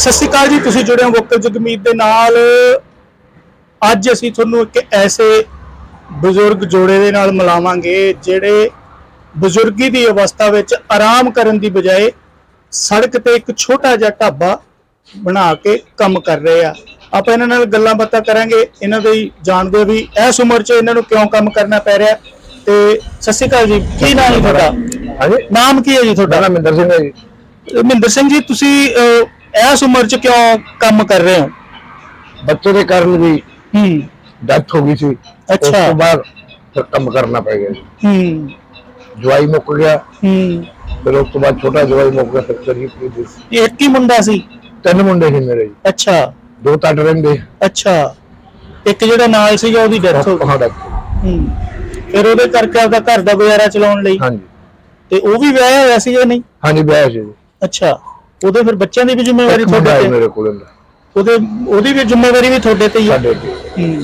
ਸਤਿ ਸ਼੍ਰੀ ਅਕਾਲ ਜੀ ਤੁਸੀਂ ਜੁੜੇ ਹੋ ਗੁਪਤ ਜਗਮੀਤ ਦੇ ਨਾਲ। ਅੱਜ ਅਸੀਂ ਤੁਹਾਨੂੰ ਇੱਕ ਐਸੇ ਬਜ਼ੁਰਗ ਜੋੜੇ ਦੇ ਨਾਲ ਮਿਲਾਵਾਂਗੇ ਜਿਹੜੇ ਬਜ਼ੁਰਗੀ ਦੀ ਅਵਸਥਾ ਵਿੱਚ ਆਰਾਮ ਕਰਨ ਦੀ ਬਜਾਏ ਸੜਕ ਤੇ ਇੱਕ ਛੋਟਾ ਜਿਹਾ ਢਾਬਾ ਬਣਾ ਕੇ ਕੰਮ ਕਰ ਰਹੇ ਆ। ਆਪਾਂ ਇਹਨਾਂ ਨਾਲ ਗੱਲਾਂ ਬਾਤਾਂ ਕਰਾਂਗੇ ਇਹਨਾਂ ਦੇ ਜਾਣਦੇ ਵੀ ਇਸ ਉਮਰ 'ਚ ਇਹਨਾਂ ਨੂੰ ਕਿਉਂ ਕੰਮ ਕਰਨਾ ਪੈ ਰਿਹਾ। ਤੇ ਸਤਿ ਸ਼੍ਰੀ ਅਕਾਲ ਜੀ ਕੀ ਨਾਮ ਹੈ ਤੁਹਾਡਾ? ਹਾਂਜੀ। ਨਾਮ ਕੀ ਹੈ ਜੀ ਤੁਹਾਡਾ? ਨਾਮ ਮਿੰਦਰ ਸਿੰਘ ਹੈ ਜੀ। ਮਹਿੰਦਰ ਸਿੰਘ ਜੀ ਤੁਸੀਂ ਇਸ ਉਮਰ 'ਚ ਕਿਉਂ ਕੰਮ ਕਰ ਰਹੇ ਹੋ? ਬੱਚੇ ਦੇ ਕਾਰਨ ਵੀ ਹੂੰ। ਡੈਥ ਹੋ ਗਈ ਸੀ। ਅੱਛਾ। ਉਸ ਤੋਂ ਬਾਅਦ ਫਿਰ ਕੰਮ ਕਰਨਾ ਪੈ ਗਿਆ ਜੀ। ਹੂੰ। ਜਵਾਈ ਮੁੱਕ ਗਿਆ। ਹੂੰ। ਫਿਰ ਉਸ ਤੋਂ ਬਾਅਦ ਛੋਟਾ ਜਵਾਈ ਮੁੱਕ ਗਿਆ ਫਿਰ ਕਰੀ ਪਈ ਇਹ ਇੱਕ ਹੀ ਮੁੰਡਾ ਸੀ? ਤਿੰਨ ਮੁੰਡੇ ਸੀ ਮੇਰੇ ਜੀ। ਅੱਛਾ। ਦੋ ਤਾਂ ਰਹਿੰਦੇ। ਅੱਛਾ। ਇੱਕ ਜਿਹੜਾ ਨਾਲ ਸੀਗਾ ਉਹਦੀ ਡੈਥ ਹੋ ਗਈ। ਹਾਂ ਡੈਥ ਹੂੰ ਫਿਰ ਉਹਦੇ ਕਰਕੇ ਆਪਦਾ ਘਰ ਦਾ ਗੁਜ਼ਾਰਾ ਚਲਾਉਣ ਲਈ। ਹਾਂਜੀ। ਤੇ ਉਹ ਵੀ ਵਿਆਹਿਆ ਹੋਇਆ ਸੀ ਜਾਂ ਨਹੀਂ? ਹਾਂਜੀ ਵਿਆਹ ਸੀ ਜੀ। ਅੱਛਾ। ਉਹਦੇ ਫਿਰ ਬੱਚਿਆਂ ਦੀ ਵੀ ਜ਼ਿੰਮੇਵਾਰੀ ਤੁਹਾਡੇ ਤੇ। ਮੇਰੇ ਕੋਲ ਉਹਦੇ ਉਹਦੀ ਵੀ ਜ਼ਿੰਮੇਵਾਰੀ ਵੀ ਤੁਹਾਡੇ ਤੇ ਹੀ ਹੈ ਸਾਡੇ ਤੇ ਹੂੰ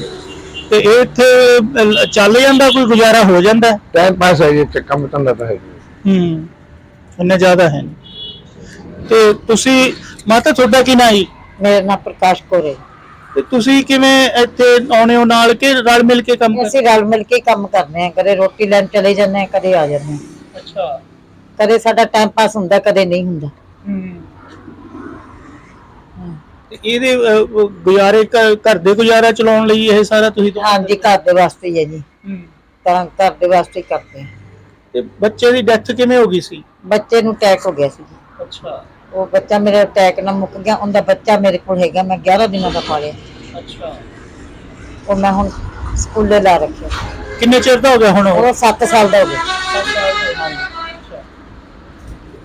ਤੇ ਇਹ ਇੱਥੇ ਅਹ, ਚੱਲ ਜਾਂਦਾ ਕੋਈ ਗੁਜ਼ਾਰਾ ਹੋ ਜਾਂਦਾ? ਹੈ? ਟਾਈਮ ਪਾਸ ਹੈ ਜੀ ਇੱਥੇ ਕੰਮ ਧੰਦਾ ਤਾਂ ਹੈ ਜੀ। ਹੂੰ। ਇੰਨਾ ਜ਼ਿਆਦਾ ਹੈ ਨਹੀਂ। ਤੇ ਤੁਸੀਂ ਮਾਤਾ ਤੁਹਾਡਾ ਕੀ ਨਾਂ ਜੀ? ਮੇਰਾ ਨਾਮ ਪ੍ਰਕਾਸ਼ ਕੋਰੇ ਤੇ ਤੁਸੀਂ ਕਿਵੇਂ ਇੱਥੇ ਆਉਣੇ ਹੋ ਨਾਲ ਕਿ ਰਲ ਮਿਲ ਕੇ ਕੰਮ ਕਰ ਅਸੀਂ ਰਲ ਮਿਲ ਕੇ ਹੀ ਕੰਮ ਕਰਨੇ ਆ ਕਦੇ ਰੋਟੀ ਲੈਣ ਚਲੇ ਜਾਂਦੇ ਆ ਕਦੇ ਆ ਜਾਂਦੇ ਆ ਅੱਛਾ। ਕਦੇ ਸਾਡਾ ਟਾਈਮ ਪਾਸ ਹੁੰਦਾ ਕਦੇ ਨਹੀਂ ਹੁੰਦਾ। ਤੇ ਇਹਦੇ ਅਹ, ਅਹ, ਗੁਜ਼ਾਰੇ ਘ- ਘਰ ਦੇ ਗੁਜ਼ਾਰਾ ਚਲਾਉਣ ਲਈ ਇਹ ਸਾਰਾ ਤੁਸੀਂ ਤੋਂ ਹਾਂਜੀ ਘਰ ਦੇ ਵਾਸਤੇ ਹੀ ਹੈ ਜੀ। ਤਾਂ ਘਰ ਦੇ ਵਾਸਤੇ ਹੀ ਕਰਦੇ ਆ ਤੇ ਬੱਚੇ ਦੀ ਡੈਥ ਕਿਵੇਂ ਹੋ ਗਈ ਸੀ? ਬੱਚੇ ਨੂੰ ਅਟੈਕ ਹੋ ਗਿਆ ਸੀ ਜੀ। ਅੱਛਾ। ਉਹ ਬੱਚਾ ਮੇਰੇ ਅਟੈਕ ਨਾਲ ਮੁੱਕ ਗਿਆ। ਉਹਦਾ ਬੱਚਾ ਮੇਰੇ ਕੋਲ ਹੈਗਾ। ਮੈਂ 11 ਦਿਨਾਂ ਦਾ ਪਾਲਿਆ। ਅੱਛਾ। ਉਹ ਮੈਂ ਹੁਣ ਸਕੂਲੇ ਲਾ ਰੱਖਿਆ। ਕਿੰਨੇ ਚਿਰ ਦਾ ਹੋ ਗਿਆ ਹੁਣ ਉਹ? ਉਹ 7 ਸਾਲ ਦਾ ਹੋ ਗਿਆ।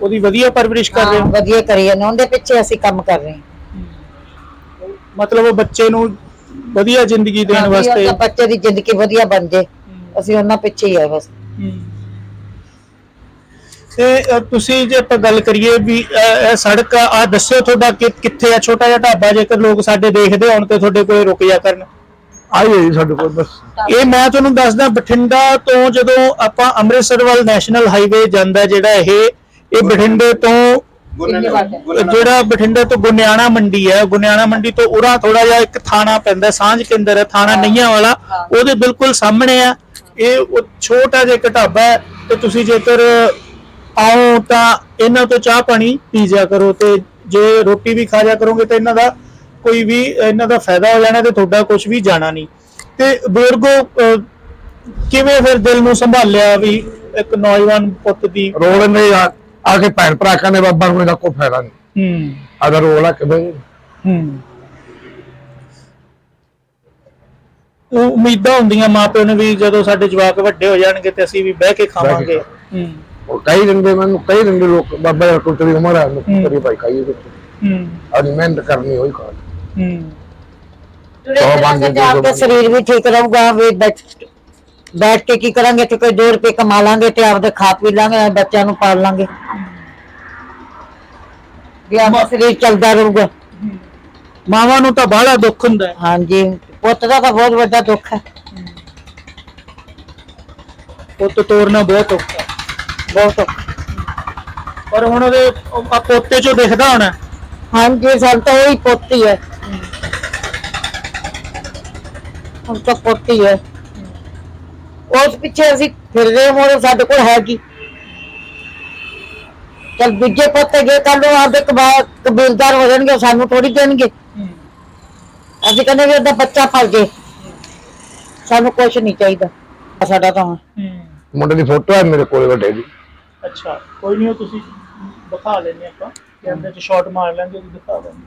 ਉਹਦੀ ਵਧੀਆ ਪਰਵਰਿਸ਼ ਕਰ ਰਹੇ ਹਾਂ, ਹੋ? ਵਧੀਆ ਕਰੀ ਜਾਂਦੇ। ਉਹਦੇ ਪਿੱਛੇ ਅਸੀਂ ਕੰਮ ਕਰ ਰਹੇ ਹਾਂ। ਮਤਲਬ ਉਹ ਬੱਚੇ ਨੂੰ ਵਧੀਆ ਜ਼ਿੰਦਗੀ ਦੇਣ ਵਾਸਤੇ। ਉਹਦਾ ਬੱਚੇ ਦੀ ਜ਼ਿੰਦਗੀ ਵਧੀਆ ਬਣ ਜੇ। ਅਸੀਂ ਉਹਨਾਂ ਪਿੱਛੇ ਹੀ ਆ ਬਸ। ਤੇ ਅ, ਤੁਸੀਂ ਜੇ ਆਪਾਂ ਗੱਲ ਕਰੀਏ ਵੀ ਅ, ਇਹ ਸੜਕ ਆ ਦੱਸਿਓ ਤੁਹਾਡਾ ਕਿ ਕਿੱਥੇ ਆ? ਛੋਟਾ ਜਿਹਾ ਢਾਬਾ ਜੇਕਰ ਲੋਕ ਸਾਡੇ ਦੇਖਦੇ ਹੋਣ ਤੇ ਤੁਹਾਡੇ ਕੋਲ ਰੁਕ ਜਾ ਕਰਨ। ਆਈ ਹੈ ਜੀ ਸਾਡੇ ਕੋਲ ਬਸ। ਇਹ ਮੈਂ ਤੁਹਾਨੂੰ ਦੱਸਦਾ ਬਠਿੰਡਾ ਤੋਂ ਜਦੋਂ ਆਪਾਂ ਅੰਮ੍ਰਿਤਸਰ ਵੱਲ ਨੈਸ਼ਨਲ ਹਾਈਵੇ ਜਾਂਦਾ ਜਿਹੜਾ ਇਹ ਇਹ ਬਠਿੰਡੇ ਤੋਂ ਜਿਹੜਾ ਬਠਿੰਡੇ ਤੋਂ ਗੁਨਿਆਣਾ ਮੰਡੀ ਹੈ ਗੁਨਿਆਣਾ ਮੰਡੀ ਤੋਂ ਉਰਾ ਥੋੜਾ ਜਿਹਾ ਇੱਕ ਥਾਣਾ ਪੈਂਦਾ ਸਾਂਝ ਕੇਂਦਰ ਹੈ ਥਾਣਾ ਨਈਆਂ ਵਾਲਾ ਉਹਦੇ ਬਿਲਕੁਲ ਸਾਹਮਣੇ ਆ ਇਹ ਉਹ ਛੋਟਾ ਜਿਹਾ ਢਾਬਾ ਹੈ ਤੇ ਤੁਸੀਂ ਜੇਕਰ ਆਓ ਤਾਂ ਇਹਨਾਂ ਤੋਂ ਚਾਹ ਪਾਣੀ ਪੀ ਜਾ ਕਰੋ ਤੇ ਜੇ ਰੋਟੀ ਵੀ ਖਾ ਜਾ ਕਰੋਗੇ ਤਾਂ ਇਹਨਾਂ ਦਾ ਕੋਈ ਵੀ ਇਹਨਾਂ ਦਾ ਫਾਇਦਾ ਹੋ ਜਾਣਾ ਤੇ ਤੁਹਾਡਾ ਕੁਝ ਵੀ ਜਾਣਾ ਨਹੀਂ। ਤੇ ਬਜ਼ੁਰਗੋ ਕਿਵੇਂ ਫਿਰ ਦਿਲ ਨੂੰ ਸੰਭਾਲਿਆ ਵੀ ਇੱਕ ਨੌਜਵਾਨ ਪੁੱਤ ਦੀ ਰੋਲ ਨੇ ਆ ਕੇ ਭੈਣ ਭਰਾ ਕਹਿੰਦੇ ਬਾਬਾ ਨੂੰ ਇਹਦਾ ਕੋਈ ਫਾਇਦਾ ਨਹੀਂ। ਹੂੰ। ਆਦਾ ਰੋਲ ਕਿਵੇਂ ਹੂੰ। ਉਹ ਉਮੀਦਾਂ ਹੁੰਦੀਆਂ ਮਾਪਿਆਂ ਨੂੰ ਵੀ ਜਦੋਂ ਸਾਡੇ ਜਵਾਕ ਵੱਡੇ ਹੋ ਜਾਣਗੇ ਤੇ ਅਸੀਂ ਵੀ ਬਹਿ ਕੇ ਖਾਵਾਂਗੇ। ਹੂੰ। ਉਹ ਕਈ ਦਿੰਦੇ ਮੈਨੂੰ ਕਈ ਦਿੰਦੇ ਲੋਕ ਬਾਬਾ ਯਾਰ ਕੋਈ ਤੇਰੀ ਉਮਰ ਆ। ਤੇਰੀ ਭਾਈ ਖਾਈਏ ਕੁਛ ਹੂੰ। ਅੱਜ ਮਿਹਨਤ ਕਰਨੀ ਹੋਈ ਖਾ ਹੂੰ। ਤੇ ਸਰੀਰ ਵੀ ਠੀਕ ਰਹੂਗਾ ਵੀ ਬੈਠ ਬੈਠ ਕੇ ਕੀ ਕਰਾਂਗੇ? ਤੇ ਕੋਈ 2 ਰੁਪਏ ਕਮਾ ਲਾਂਗੇ ਤੇ ਆਪਦੇ ਖਾ ਪੀ ਲਾਂਗੇ ਬੱਚਿਆਂ ਨੂੰ ਪਾਲ ਲਾਂਗੇ। ਵੀ ਆਪਦਾ ਸਰੀਰ ਚੱਲਦਾ ਰਹੂਗਾ। ਮਾਵਾਂ ਨੂੰ ਤਾਂ ਬਾਹਲਾ ਦੁੱਖ ਹੁੰਦਾ ਹੈ। ਹਾਂਜੀ ਪੁੱਤ ਦਾ ਤਾਂ ਬਹੁਤ ਵੱਡਾ ਦੁੱਖ ਹੈ। ਪੁੱਤ ਤੋਰਨਾ ਬਹੁਤ ਔਖਾ ਹੈ। ਬਹੁਤ ਔਖਾ। ਪਰ ਹੁਣ ਉਹਦੇ ਉਹ ਆ ਪੋਤੇ ਚੋਂ ਦਿਖਦਾ ਹੋਣਾ ਹਾਂਜੀ ਸਾਨੂੰ ਤਾਂ ਉਹੀ ਪੋਤੀ ਹੈ। ਹੁਣ ਤਾਂ ਪੋਤੀ ਹੈ। ਉਸ ਪਿੱਛੇ ਅਸੀਂ ਫਿਰ ਰਹੇ ਸਾਡੇ ਕੋਲ ਹੈ ਕੀ ਚਲ ਦੂਜੇ ਪੋਤੇ ਗਏ ਕੱਲ ਨੂੰ ਆਪਦੇ ਕਬਾ- ਕਬੀਲਦਾਰ ਹੋ ਜਾਣਗੇ ਸਾਨੂੰ ਥੋੜੀ ਦੇਣਗੇ। ਅਸੀਂ ਕਹਿੰਦੇ ਵੀ ਉਹਦਾ ਬੱਚਾ ਪਲ ਜੇ। ਸਾਨੂੰ ਕੁਝ ਨਹੀਂ ਚਾਹੀਦਾ ਸਾਡਾ ਤਾਂ ਮੁੰਡੇ ਦੀ ਫੋਟੋ ਹੈ ਮੇਰੇ ਕੋਲ ਵੱਡੇ ਦੀ। ਅੱਛਾ ਕੋਈ ਨਹੀਂ ਉਹ ਤੁਸੀਂ ਦਿਖਾ ਲੈਣੇ ਆਪਾਂ ਕਿ ਅੰਦਰ ਚ ਸ਼ਾਟ ਮਾਰ ਲਾਂਗੇ ਉਹ ਦਿਖਾ ਦਾਂਗੇ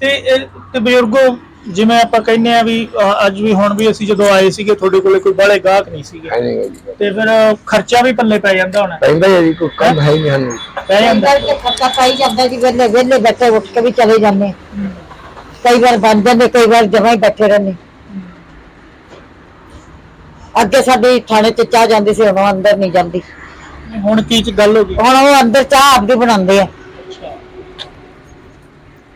ਤੇ ਇਹ- ਤੇ ਬਜ਼ੁਰਗੋ ਜਿਵੇਂ ਆਪਾਂ ਕਹਿੰਦੇ ਆ ਵੀ ਅ, ਅੱਜ ਵੀ ਹੁਣ ਵੀ ਅਸੀਂ ਜਦੋਂ ਆਏ ਸੀਗੇ ਤੁਹਾਡੇ ਕੋਲੇ ਕੋਈ ਬਾਲੇ ਗਾਹਕ ਨਹੀਂ ਸੀਗੇ। ਹੈ ਨਹੀਂ ਜੀ। ਤੇ ਫਿਰ ਖਰਚਾ ਵੀ ਪੱਲੇ ਪੈ ਜਾਂਦਾ ਹੋਣਾ। ਪੈਂਦਾ ਹੀ ਹੈ ਜੀ ਕੋਈ ਕੰਮ ਹੈ ਹੀ ਨਹੀਂ ਸਾਨੂੰ। ਪੈ ਜਾਂਦਾ। ਕਰਕੇ ਖਰਚਾ ਪਾਈ ਜਾਂਦਾ ਜੀ ਵੇਲੇ ਵੇਲੇ ਬੈਠੇ ਉੱਠ ਕੇ ਵੀ ਚਲੇ ਜਾਂਦੇ। ਕਈ ਵਾਰ ਬਣ ਜਾਂਦੇ ਕਈ ਵਾਰ ਜਮਾਂ ਹੀ ਬੈਠੇ ਰਹਿੰਦੇ। ਅੱਗੇ ਸਾਡੀ ਥਾਣੇ ਤੇ ਚਾਹ ਜਾਂਦੀ ਸੀ ਹੁਣ ਉਹ ਅੰਦਰ ਨਹੀਂ ਜਾਂਦੀ। ਹੁਣ ਕੀ ਚ ਗੱਲ ਹੋ ਗਈ? ਹੁਣ ਉਹ ਅੰਦਰ ਚਾਹ ਆਪਦੀ ਬਣਾਉਂਦੇ ਆ।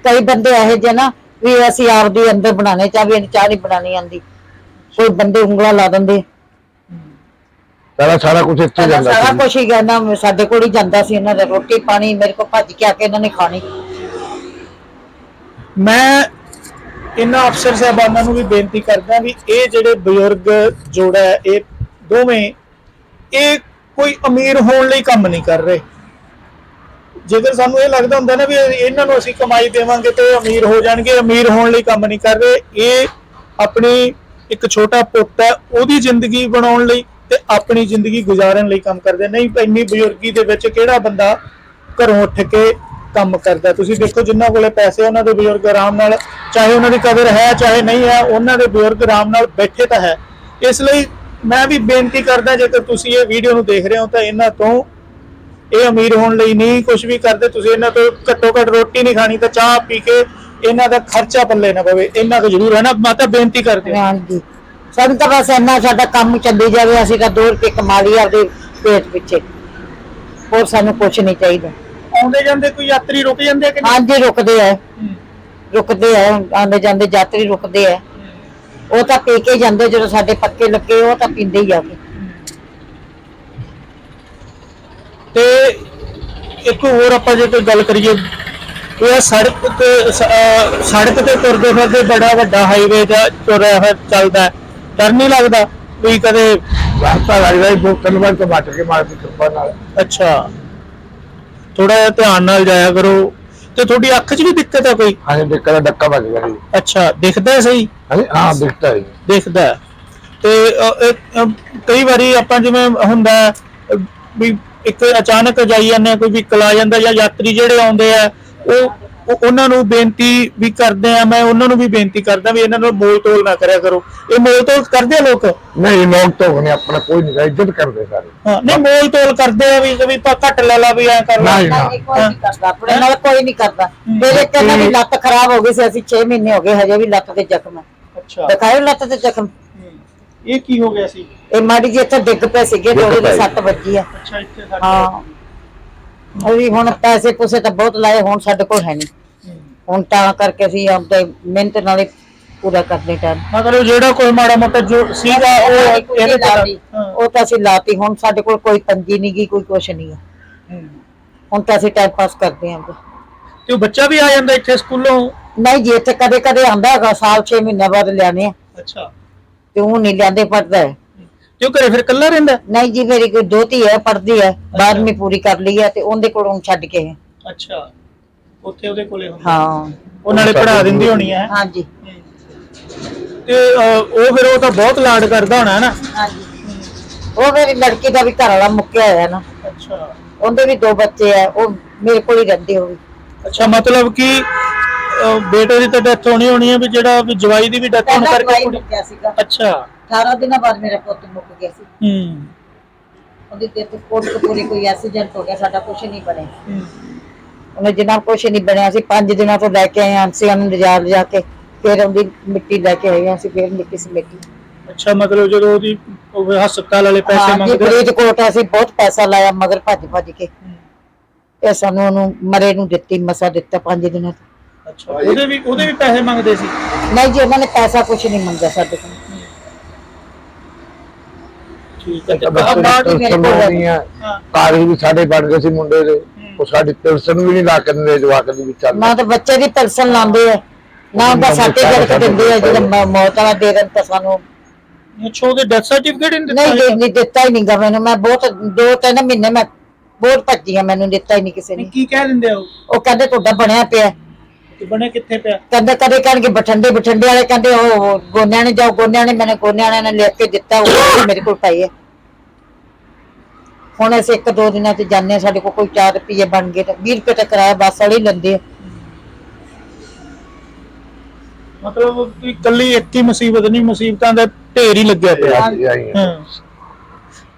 ਕਈ ਬੰਦੇ ਇਹੋ ਜਿਹੇ ਨਾ ਵੀ ਅਸੀਂ ਆਪਦੀ ਅੰਦਰ ਬਣਾਣੇ ਚਾਹ ਵੀ ਇਹਨੂੰ ਚਾਹ ਨਹੀਂ ਬਣਾਣੀ ਆਂਦੀ ਕੋਈ ਬੰਦੇ ਉਂਗਲਾ ਲਾ ਦਿੰਦੇ। ਸਾਰਾ ਸਾਰਾ ਕੁਝ ਇੱਥੇ ਜਾਂਦਾ ਸਾਰਾ ਸੀ। ਕੁਝ ਹੀ ਕਹਿੰਦਾ ਸਾਡੇ ਕੋਲ ਹੀ ਜਾਂਦਾ ਸੀ ਇਹਨਾਂ ਦਾ ਰੋਟੀ ਪਾਣੀ ਮੇਰੇ ਕੋਲ ਭੱਜ ਕੇ ਆ ਕੇ ਇਹਨਾਂ ਨੇ ਖਾਣੀ। ਮੈਂ ਇਹਨਾਂ ਅਫਸਰ ਸਾਹਿਬਾਨਾਂ ਨੂੰ ਵੀ ਬੇਨਤੀ ਕਰਦਾ ਵੀ ਇਹ ਜਿਹੜੇ ਬਜ਼ੁਰਗ ਜੋੜਾ ਹੈ ਇਹ ਦੋਵੇਂ ਇਹ ਕੋਈ ਅਮੀਰ ਹੋਣ ਲਈ ਕੰਮ ਨਹੀਂ ਕਰ ਰਹੇ। ਜੇਕਰ ਸਾਨੂੰ ਇਹ ਲੱਗਦਾ ਹੁੰਦਾ ਨਾ ਵੀ ਇਹਨਾਂ ਨੂੰ ਅਸੀਂ ਕਮਾਈ ਦੇਵਾਂਗੇ ਤੇ ਅਮੀਰ ਹੋ ਜਾਣਗੇ, ਅਮੀਰ ਹੋਣ ਲਈ ਕੰਮ ਨਹੀਂ ਕਰ ਰਹੇ, ਇਹ ਆਪਣੀ ਇੱਕ ਛੋਟਾ ਪੁੱਤ ਹੈ, ਉਹਦੀ ਜ਼ਿੰਦਗੀ ਬਣਾਉਣ ਲਈ ਤੇ ਆਪਣੀ ਜ਼ਿੰਦਗੀ ਗੁਜ਼ਾਰਨ ਲਈ ਕੰਮ ਕਰਦੇ ਨਹੀਂ ਇੰਨੀ ਬਜ਼ੁਰਗੀ ਦੇ ਵਿੱਚ ਕਿਹੜਾ ਬੰਦਾ ਘਰੋਂ ਉੱਠ ਕੇ ਕੰਮ ਕਰਦਾ? ਤੁਸੀਂ ਦੇਖੋ ਜਿਨ੍ਹਾਂ ਕੋਲੇ ਪੈਸੇ ਉਹਨਾਂ ਦੇ ਬਜ਼ੁਰਗ ਆਰਾਮ ਨਾਲ, ਚਾਹੇ ਉਹਨਾਂ ਦੀ ਕਦਰ ਹੈ, ਚਾਹੇ ਨਹੀਂ ਹੈ, ਉਹਨਾਂ ਦੇ ਬਜ਼ੁਰਗ ਆਰਾਮ ਨਾਲ ਬੈਠੇ ਤਾਂ ਹੈ। ਇਸ ਲਈ ਮੈਂ ਵੀ ਬੇਨਤੀ ਕਰਦਾ, ਜੇਕਰ ਤੁਸੀਂ ਇਹ ਵੀਡੀਓ ਨੂੰ ਦੇਖ ਰਹੇ ਹੋ ਤਾਂ ਇਹਨਾਂ ਤੋਂ ਇਹ ਅਮੀਰ ਹੋਣ ਲਈ ਨਹੀਂ ਕੁਝ ਵੀ ਕਰਦੇ ਤੁਸੀਂ ਇਹਨਾਂ ਤੋਂ ਘੱਟੋ ਘੱਟ ਰੋਟੀ ਨਹੀਂ ਖਾਣੀ ਤਾਂ ਚਾਹ ਪੀ ਕੇ ਇਹਨਾਂ ਦਾ ਖਰਚਾ ਪੱਲੇ ਨਾ ਪਵੇ ਇਹਨਾਂ ਤੋਂ ਜ਼ਰੂਰ ਹੈ ਨਾ ਮਾਤਾ ਬੇਨਤੀ ਕਰਦੇ ਹਾਂ। ਹਾਂਜੀ। ਸਾਨੂੰ ਤਾਂ ਬਸ ਇੰਨਾ ਸਾਡਾ ਕੰਮ ਚੱਲੀ ਜਾਵੇ ਅਸੀਂ ਤਾਂ 2 ਰੁਪਏ ਕਮਾ ਲਈ ਆਪਦੇ ਪੇਟ ਪਿੱਛੇ। ਹੋਰ ਸਾਨੂੰ ਕੁਝ ਨਹੀਂ ਚਾਹੀਦਾ। ਆਉਂਦੇ ਜਾਂਦੇ ਕੋਈ ਯਾਤਰੀ ਰੁਕ ਜਾਂਦੇ ਆ ਕਿ ਨਹੀਂ? ਹਾਂਜੀ ਰੁਕਦੇ ਆ। ਰੁਕਦੇ ਆ ਆਉਂਦੇ ਜਾਂਦੇ ਯਾਤਰੀ ਰੁਕਦੇ ਆ। ਉਹ ਤਾਂ ਪੀ ਕੇ ਜਾਂਦੇ ਜਦੋਂ ਸਾਡੇ ਪੱਕੇ ਲੱਗੇ ਉਹ ਤਾਂ ਪੀਂਦੇ ਹੀ ਆ। ਕੇ ਤੇ ਇੱਕ ਹੋਰ ਆਪਾਂ ਜੇ ਕੋਈ ਗੱਲ ਕਰੀਏ ਇਹ ਸੜਕ ਤੇ ਸ- ਅਹ ਸੜਕ ਤੇ ਤੁਰਦੇ ਫਿਰਦੇ ਬੜਾ ਵੱਡਾ ਹਾਈਵੇ ਜਾਂ ਤੁਰਿਆ ਹੋਇਆ ਚੱਲਦਾ ਹੈ। ਡਰ ਨਹੀਂ ਲੱਗਦਾ ਵੀ ਕਦੇ ਲੱਗਦਾ ਹੀ ਦੋ ਤਿੰਨ ਵਾਰ ਤੋਂ ਬਚ ਕੇ ਮਾਰ ਦੀ ਕਿਰਪਾ ਨਾਲ ਅੱਛਾ ਥੋੜਾ ਜਿਹਾ ਧਿਆਨ ਨਾਲ ਜਾਇਆ ਕਰੋ ਤੇ ਤੁਹਾਡੀ ਅੱਖ 'ਚ ਵੀ ਦਿੱਕਤ ਹੈ ਕੋਈ ਹਾਂ ਡੱਕਾ ਦਾ ਡੱਕਾ ਵੱਜ ਗਿਆ ਜੀ ਅੱਛਾ ਦਿਖਦਾ ਹੈ ਸਹੀ ਹਾਂਜੀ ਹਾਂ ਦਿਖਦਾ ਹੈ ਜੀ। ਦਿਖਦਾ ਹੈ। ਤੇ ਅ, ਅ, ਅ, ਕਈ ਵਾਰੀ ਆਪਾਂ ਜਿਵੇਂ ਹੁੰਦਾ ਹੈ, ਅ, ਵੀ ਇੱਕ ਅਚਾਨਕ ਜਾਈ ਜਾਂਦੇ ਹਾਂ, ਕੋਈ ਵਹੀਕਲ ਆ ਜਾਂਦਾ ਜਾਂ ਯਾਤਰੀ ਜਿਹੜੇ ਆਉਂਦੇ ਆ ਉਹ ਉਹ- ਉਹਨਾਂ ਨੂੰ ਬੇਨਤੀ ਵੀ ਕਰਦੇ ਆ ਮੈਂ ਉਹਨਾਂ ਨੂੰ ਵੀ ਬੇਨਤੀ ਕਰਦਾ ਵੀ ਇਹਨਾਂ ਨੂੰ ਮੋਲ ਤੋਲ ਨਾ ਕਰਿਆ ਕਰੋ। ਇਹ ਮੋਲ ਤੋਲ ਕਰਦੇ ਆ ਲੋਕ? ਨਹੀਂ ਲੋਕ ਤਾਂ ਨੇ ਆਪਣਾ ਕੋਈ ਨਹੀਂ ਇੱਜ਼ਤ ਕਰਦੇ ਸਾਰੇ। ਹਾਂ ਨਹੀਂ ਮੋਲ ਤੋਲ ਕਰਦੇ ਆ ਵੀ ਵੀ ਪਾ ਘੱਟ ਲੈ ਲਾ ਵੀ ਐ ਕਰ ਲਾ। ਨਹੀਂ, ਨਾ। ਨਹੀਂ, ਕੋਈ ਨਹੀਂ ਕਰਦਾ ਆਪਣੇ ਨਾਲ ਕੋਈ ਨਹੀਂ ਕਰਦਾ। ਮੇਰੇ ਤੇ ਇਹਨਾਂ ਦੀ ਲੱਤ ਖਰਾਬ ਹੋ ਗਈ ਸੀ ਅਸੀਂ 6 ਮਹੀਨੇ ਹੋ ਗਏ ਹਜੇ ਵੀ ਲੱਤ ਤੇ ਜ਼ਖਮ ਹੈ ਅੱਛਾ। ਦਿਖਾਓ ਲੱਤ ਤੇ ਜ਼ਖਮ। ਇਹ ਕੀ ਹੋ ਗਿਆ ਸੀ? ਇਹ ਮਾੜੀ ਜੀ ਇੱਥੇ ਡਿੱਗ ਪਏ ਸੀਗੇ ਥੋੜੀ ਪਏ। ਜਿਹੀ ਸੱਟ ਵੱਜੀ ਆ। ਅੱਛਾ ਇੱਥੇ ਸਾਡੇ ਹਾਂ। ਉਹ ਵੀ ਹੁਣ ਪੈਸੇ ਪੂਸੇ ਤਾਂ ਬਹੁਤ ਲਾਏ ਹੁਣ ਸਾਡੇ ਕੋਲ ਹੈ ਨਹੀਂ। ਹੁਣ ਤਾਂ ਕਰਕੇ ਅਸੀਂ ਆਪਦੇ ਮਿਹਨਤ ਨਾਲ ਹੀ ਪੂਰਾ ਕਰਦੇ ਟਾਈਮ ਮਤਲਬ ਜਿਹੜਾ ਕੋਈ ਮਾੜਾ ਮੋਟਾ ਜੋ ਸੀਗਾ ਉਹ ਇਹਦੇ ਤੇ। ਉਹ ਤਾਂ ਅਸੀਂ ਲਾਤੀ ਹੁਣ ਸਾਡੇ ਕੋਲ ਕੋਈ ਪੰਜੀ ਨਹੀਂ ਗਈ ਕੋਈ ਕੁਛ ਨਹੀਂ ਹੂੰ। ਹੁਣ ਤਾਂ ਅਸੀਂ ਟਾਈਮ ਪਾਸ ਕਰਦੇ ਆਂ ਤੇ ਉਹ ਬੱਚਾ ਵੀ ਆ ਜਾਂਦਾ ਇੱਥੇ ਸਕੂਲੋਂ? ਨਹੀਂ ਜੀ ਇੱਥੇ ਕਦੇ ਕਦੇ ਆਂਦਾ ਹੈਗਾ ਸਾਲ 6 ਮਹੀਨੇ ਬਾਅਦ ਲਿਆਣੇ ਆ। ਅੱਛਾ। ਤੇ ਉਹ ਨਹੀਂ ਲਿਆਂਦੇ ਪੜਦਾ ਹੈ ਉਹ ਘਰੇ ਫਿਰ ਇਕੱਲਾ ਰਹਿੰਦਾ? ਨਹੀਂ ਜੀ ਮੇਰੀ ਕੋਈ ਦੋਤੀ ਹੈ ਪੜਦੀ ਹੈ। 12ਵੀਂ ਪੂਰੀ ਕਰ ਲਈ ਹੈ ਤੇ ਉਹਦੇ ਕੋਲੋਂ ਹੁਣ ਛੱਡ ਕੇ। ਅੱਛਾ। ਉੱਥੇ ਉਹਦੇ ਕੋਲੇ ਹੁੰਦਾ। ਹਾਂ। ਉਹ ਨਾਲੇ ਪੜਾ ਦਿੰਦੀ ਹੋਣੀ ਹੈ। ਹਾਂਜੀ ਤੇ ਅਹ, ਉਹ ਫਿਰ ਉਹ ਤਾਂ ਬਹੁਤ ਲਾਡ ਕਰਦਾ ਹੋਣਾ ਹੈ ਨਾ ਹਾਂਜੀ ਉਹ ਮੇਰੀ ਲੜਕੀ ਦਾ ਵੀ ਘਰ ਵਾਲਾ ਮੁੱਕਿਆ ਹੋਇਆ ਨਾ। ਅੱਛਾ। ਉਹਦੇ ਵੀ ਦੋ ਬੱਚੇ ਆ ਉਹ ਮੇਰੇ ਕੋਲ ਹੀ ਰਹਿੰਦੇ ਹੋ ਵੀ। ਅੱਛਾ ਮਤਲਬ ਕਿ ਬੇਟੇ ਦੀ ਤਾਂ ਡੈਥ ਹੋਣੀ ਹੋਣੀ ਹੈ ਵੀ ਜਿਹੜਾ ਵੀ ਜਵਾਈ ਦੀ ਵੀ ਡੈਥ ਹੋਣ ਪਹਿਲਾਂ ਕਰਕੇ ਕੁੜੀ ਮੁੱਕਿਆ ਸੀਗਾ। ਅੱਛਾ। 18 ਦਿਨਾਂ ਬਾਅਦ ਮੇਰਾ ਪੁੱਤ ਮੁੱਕ ਗਿਆ ਸੀ। ਹੂੰ। ਉਹਦੀ ਤੇ ਕੋਟ ਕਪੂਰੀ ਕੋਈ ਐਕਸੀਡੈਂਟ ਹੋ ਗਿਆ ਸਾਡਾ ਕੁਝ ਨਹੀਂ ਬਣਿਆ। ਹੂੰ। ਉਹਨੇ ਜਿੰਨਾ ਕੁਝ ਨਹੀਂ ਬਣਿਆ ਸੀ 5 ਦਿਨਾਂ ਤੋਂ ਲੈ ਕੇ ਆਏ ਆਂ ਸੀ ਉਹਨੂੰ ਲਿਜਾ ਲਿਜਾ ਕੇ ਫਿਰ ਉਹਦੀ ਮਿੱਟੀ ਲੈ ਕੇ ਆਏ ਆਂ ਅਸੀਂ ਫਿਰ ਮਿੱਟੀ ਸਮੇਟੀ। ਅੱਛਾ ਮਤਲਬ ਜਦੋਂ ਉਹਦੀ ਉਹ ਹਸਪਤਾਲ ਵਾਲੇ ਪੈਸੇ ਹਾਂ ਜੀ ਮੰਗਦੇ ਫਰੀਦਕੋਟ ਅਸੀਂ ਬਹੁਤ ਪੈਸਾ ਲਾਇਆ ਮਗਰ ਭੱਜ ਭੱਜ ਕੇ ਇਹ ਸਾਨੂੰ ਉਹਨੂੰ ਮਰੇ ਨੂੰ ਦਿੱਤੀ ਮਸਾ ਦਿੱਤਾ 5 ਦਿਨਾਂ ਤੋਂ। ਅੱਛਾ ਉਹਦੇ ਵੀ ਉਹਦੇ ਵੀ ਪੈਸੇ ਮੰਗਦੇ ਸੀ? ਨਹੀਂ ਜੀ ਉਹਨਾਂ ਨੇ ਪੈਸਾ ਕੁਝ ਨਹੀਂ ਮੰਗਿਆ ਸਾਡੇ ਕੋਲ। ਠੀਕ ਹੈ। ਤੇ ਤਾਂ ਬਾਅਦ- ਬੱਚੇ ਬਾਅਦ ਹੀ ਦੀ ਮੇਰੇ ਟੈਨਸ਼ਨ ਕੋਲ ਹੋਣੀ ਆ। ਹਾਂ। ਕਾਗਜ਼ ਵੀ ਸਾਡੇ ਬਣ ਗਏ ਸੀ ਮੁੰਡੇ ਦੇ। ਉਹ ਸਾਡੀ ਟੈਨਸ਼ਨ ਵੀ ਨਹੀਂ ਲਾ ਕੇ ਦਿੰਦੇ ਜਵਾਕ ਦੀ ਵੀ ਚੱਲ। ਨਾ ਤਾਂ ਬੱਚੇ ਦੀ ਪੈਨਸ਼ਨ ਲਾਉਂਦੇ ਆ। ਨਾ ਉਹਦਾ ਸਰਟੀਫਿਕੇਟ ਦਿੰਦੇ ਆ ਜਦੋਂ ਮ- ਮੌਤ ਵਾਲਾ ਦੇ ਦੇਣ ਤਾਂ ਸਾਨੂੰ। ਅੱਛਾ ਉਹਦੇ ਡੈਥ ਸਰਟੀਫਿਕੇਟ ਨਹੀਂ ਦਿੱਤਾ? ਨਹੀਂ ਹੈਗਾ? ਦੇ- ਨਹੀਂ ਦਿੱਤਾ ਹੀ ਨਹੀਂਗਾ ਮੈਨੂੰ। ਮੈਂ ਬਹੁਤ ਦੋ ਤਿੰਨ ਮਹੀਨੇ ਮੈਂ ਬਹੁਤ ਭੱਜੀ ਆ ਮੈਨੂੰ ਦਿੱਤਾ ਹੀ ਨਹੀਂ ਕਿਸੇ ਨਹੀਂ ਨੇ ਕੀ ਕਹਿ ਦਿੰਦੇ ਆ ਉਹ? ਉਹ ਕਹਿੰਦੇ ਤੁਹਾਡਾ ਬਣਿਆ ਪਿਆ। ਤੇ ਬਣੇ ਕਿੱਥੇ ਪਿਆ? ਕਹਿੰਦੇ ਕਦੇ ਕਹਿਣਗੇ ਬਠੰਡੇ ਬਠੰਡੇ ਵਾਲੇ ਕਹਿੰਦੇ ਉਹ ਗੋਨਿਆਂ ਨੇ ਜਾਓ ਗੋਨਿਆਂ ਨੇ ਮੈਨੂੰ ਗੋਨਿਆਂ ਨੇ ਲਿਖ ਕੇ ਦਿੱਤਾ ਉਹ ਵੀ ਮੇਰੇ ਕੋਲ ਪਈ ਹੈ ਹੁਣ ਅਸੀਂ ਇੱਕ ਦੋ ਦਿਨਾਂ ਚ ਜਾਂਦੇ ਹਾਂ ਸਾਡੇ ਕੋਲ ਕੋਈ 4 ਰੁਪਏ ਬਣ ਗਏ ਤਾਂ 20 ਰੁਪਏ ਤਾਂ ਕਿਰਾਇਆ ਬੱਸ ਵਾਲੇ ਹੀ ਲੈਂਦੇ ਆ। ਮਤਲਬ ਕਿ ਕੱਲੀ ਇੱਕ ਹੀ ਮੁਸੀਬਤ ਨਹੀਂ ਮੁਸੀਬਤਾਂ ਦਾ ਢੇਰ ਹੀ ਲੱਗਿਆ ਪਿਆ। ਹਾਂ।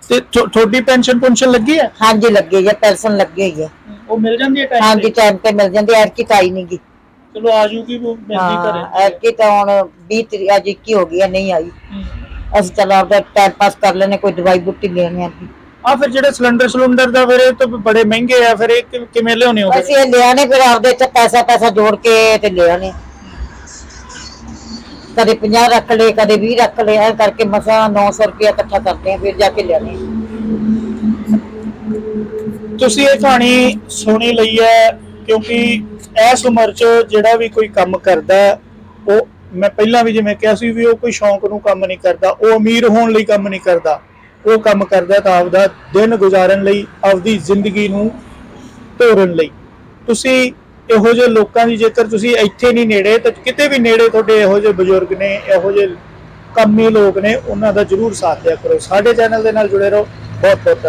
ਤੇ ਤੁਹਾਡੀ ਪੈਨਸ਼ਨ ਪੁਨਸ਼ਨ ਲੱਗੀ ਹੈ ਹਾਂਜੀ ਲੱਗੇ ਜਾਂ ਪੈਨਸ਼ਨ ਲੱਗੀ ਹੋਈ ਹੈ ਉਹ ਮਿਲ ਜਾਂਦੀ ਹੈ ਟਾਈਮ ਹਾਂਜੀ ਟਾਈਮ ਤੇ ਮਿਲ ਜਾਂਦੀ ਐਰ ਕੀ ਤਾਈ ਨਹੀਂ ਗਈ ਚਲੋ ਆ ਜੂਗੀ ਉਹ ਮਿਲਦੀ ਹਾਂ ਘਰੇ ਐਰ ਕੀ ਤਾਂ ਹੁਣ 20 ਤਰੀਕ ਅੱਜ 21 ਹੋ ਗਈ ਹੈ ਨਹੀਂ ਆਈ। ਅਸੀਂ ਚਲ ਆਪਦਾ ਟਾਈਮ ਪਾਸ ਕਰ ਲੈਣੇ ਕੋਈ ਦਵਾਈ ਬੁੱਟੀ ਲੈਣੀ ਆ ਆ ਫਿਰ ਜਿਹੜੇ ਸਿਲੰਡਰ ਸਿਲੰਡਰ ਦਾ ਫਿਰ ਇਹ ਤਾਂ ਬੜੇ ਮਹਿੰਗੇ ਆ ਫਿਰ ਇਹ ਕਿ- ਕਿਵੇਂ ਲਿਆਉਣੇ ਹੋ ਅਸੀਂ ਇਹ ਲਿਆਣੇ ਫਿਰ ਆਪਦੇ ਚ ਪੈਸਾ ਪੈਸਾ ਜੋੜ ਕੇ ਤੇ ਲਿਆਣੇ ਕਦੇ 50 ਰੱਖ ਲਏ ਕਦੇ 20 ਰੱਖ ਲਏ ਐ ਕਰਕੇ ਮਸਾ 900 ਰੁਪਇਆ ਇਕੱਠਾ ਕਰਦੇ ਆ ਫਿਰ ਜਾ ਕੇ ਲਿਆਣੇ ਤੁਸੀਂ ਇਹ ਕਹਾਣੀ ਸੁਣੀ ਲਈ ਹੈ ਕਿਉਂਕਿ ਇਸ ਉਮਰ 'ਚ ਜਿਹੜਾ ਵੀ ਕੋਈ ਕੰਮ ਕਰਦਾ, ਉਹ ਮੈਂ ਪਹਿਲਾਂ ਵੀ ਜਿਵੇਂ ਕਿਹਾ ਸੀ ਵੀ ਉਹ ਕੋਈ ਸ਼ੌਂਕ ਨੂੰ ਕੰਮ ਨਹੀਂ ਕਰਦਾ, ਉਹ ਅਮੀਰ ਹੋਣ ਲਈ ਕੰਮ ਨਹੀਂ ਕਰਦਾ। ਉਹ ਕੰਮ ਕਰਦਾ ਤਾਂ ਆਪਦਾ ਦਿਨ ਗੁਜ਼ਾਰਨ ਲਈ, ਆਪਦੀ ਜ਼ਿੰਦਗੀ ਨੂੰ ਤੋਰਨ ਲਈ। ਤੁਸੀਂ ਇਹੋ ਜਿਹੇ ਲੋਕਾਂ ਦੀ ਜੇਕਰ ਤੁਸੀਂ ਇੱਥੇ ਨਹੀਂ ਨੇੜੇ, ਤਾਂ ਕਿਤੇ ਵੀ ਨੇੜੇ ਤੁਹਾਡੇ ਇਹੋ ਜਿਹੇ ਬਜ਼ੁਰਗ ਨੇ, ਇਹੋ ਜਿਹੇ ਕੰਮੀ ਲੋਕ ਨੇ, ਉਹਨਾਂ ਦਾ ਜਰੂਰ ਸਾਥ ਦਿਆ ਕਰੋ। ਸਾਡੇ ਚੈਨਲ ਦੇ ਨਾਲ ਜੁੜੇ ਰਹੋ। ਬਹੁਤ ਬਹੁਤ ਧੰਨਵਾਦ।